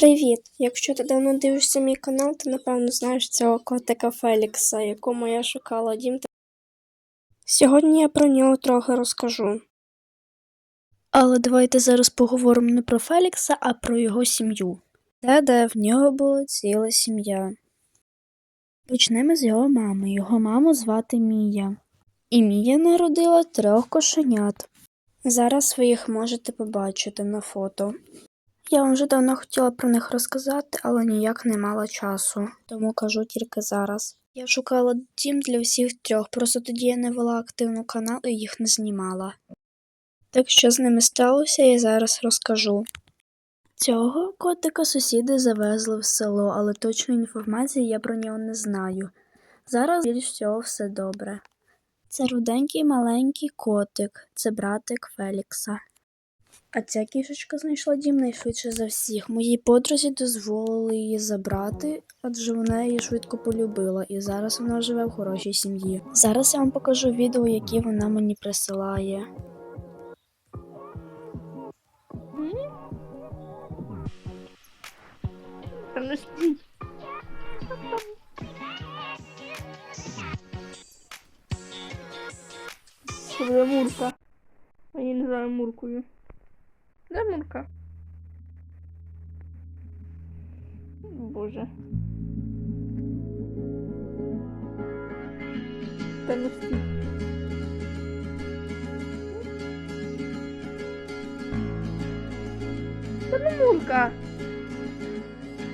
Привіт! Якщо ти давно дивишся мій канал, ти напевно знаєш цього котика Фелікса, якому я шукала дім. та- Сьогодні я про нього трохи розкажу. Але давайте зараз поговоримо не про Фелікса, а про його сім'ю. Де-де в нього була ціла сім'я. Почнемо з його мами. Його маму звати Мія. І Мія народила трьох кошенят. Зараз ви їх можете побачити на фото. Я вам вже давно хотіла про них розказати, але ніяк не мала часу, тому кажу тільки зараз. Я шукала дім для всіх трьох, просто тоді я не вела активну канал і їх не знімала. Так що з ними сталося, я зараз розкажу. Цього котика сусіди завезли в село, але точної інформації я про нього не знаю. Зараз більш всього все добре. Це руденький маленький котик, це братик Фелікса. А ця кішечка знайшла дім найшвидше за всіх. Моїй подрузі дозволили її забрати, адже вона її швидко полюбила, і зараз вона живе в хорошій сім'ї. Зараз я вам покажу відео, які вона мені присилає. Мурка. Я називаю Муркою. Де Мурка? Боже. Та не стій. Це не Мурка.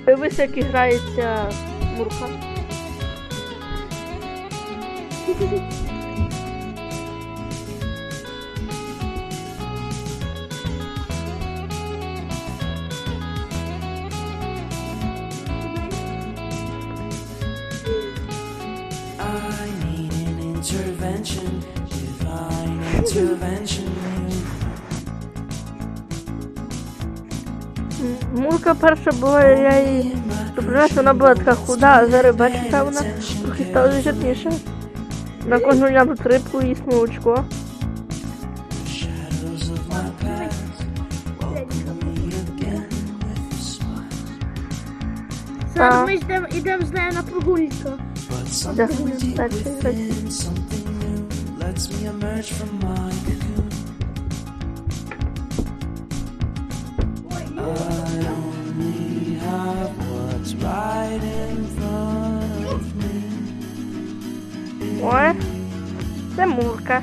Дивись, як грається Мурка. Intervention, divine intervention. Мулка перша була, я її що вона була така худа, а зараз бачите, вона трохи стала жирніша. На кожну яблуку їсть і Shadows Зараз ми йдемо ідемо з нею на прогулку. But Да, something deep that's it, that's it. within, something new, lets me emerge from my cocoon. I only have what's right in front of me. Ой, це Мурка.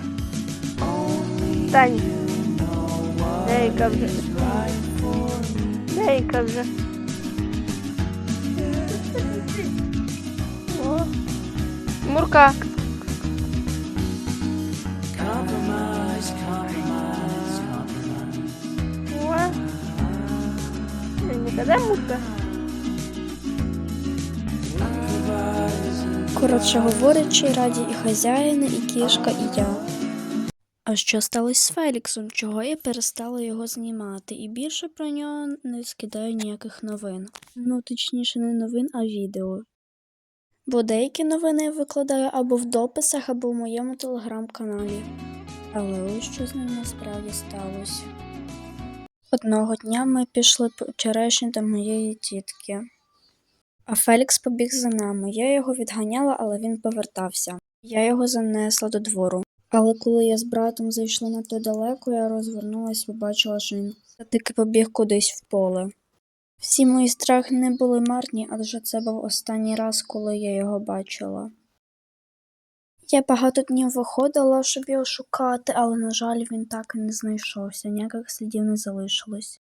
Тань, дейка вже. Дейка вже. О, Мурка. Де Мурка? Коротше говорячи, раді і хазяїни, і кішка, і я. А що сталося з Феліксом? Чого я перестала його знімати? І більше про нього не скидаю ніяких новин. Ну, точніше, не новин, а відео. Бо деякі новини я викладаю або в дописах, або в моєму телеграм-каналі. Але ось що з ним насправді сталося. Одного дня ми пішли по черешню до моєї тітки. А Фелікс побіг за нами. Я його відганяла, але він повертався. Я його занесла до двору. Але коли я з братом зайшли надто далеко, я розвернулась побачила, що він все-таки побіг кудись в поле. Всі мої страхи не були марні, адже це був останній раз, коли я його бачила. Я багато днів виходила, щоб його шукати, але, на жаль, він так і не знайшовся, ніяких слідів не залишилось.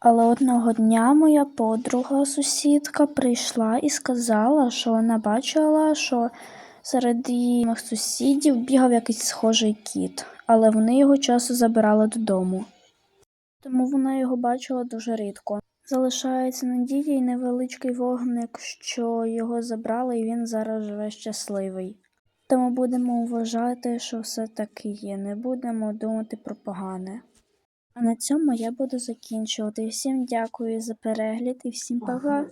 Але одного дня моя подруга, сусідка, прийшла і сказала, що вона бачила, що серед її сусідів бігав якийсь схожий кіт, але вони його часу забирали додому. Тому вона його бачила дуже рідко. Залишається надія і невеличкий вогник, що його забрали, і він зараз живе щасливий. Тому будемо вважати, що все таки є, не будемо думати про погане. А на цьому я буду закінчувати. Всім дякую за перегляд і всім па-па!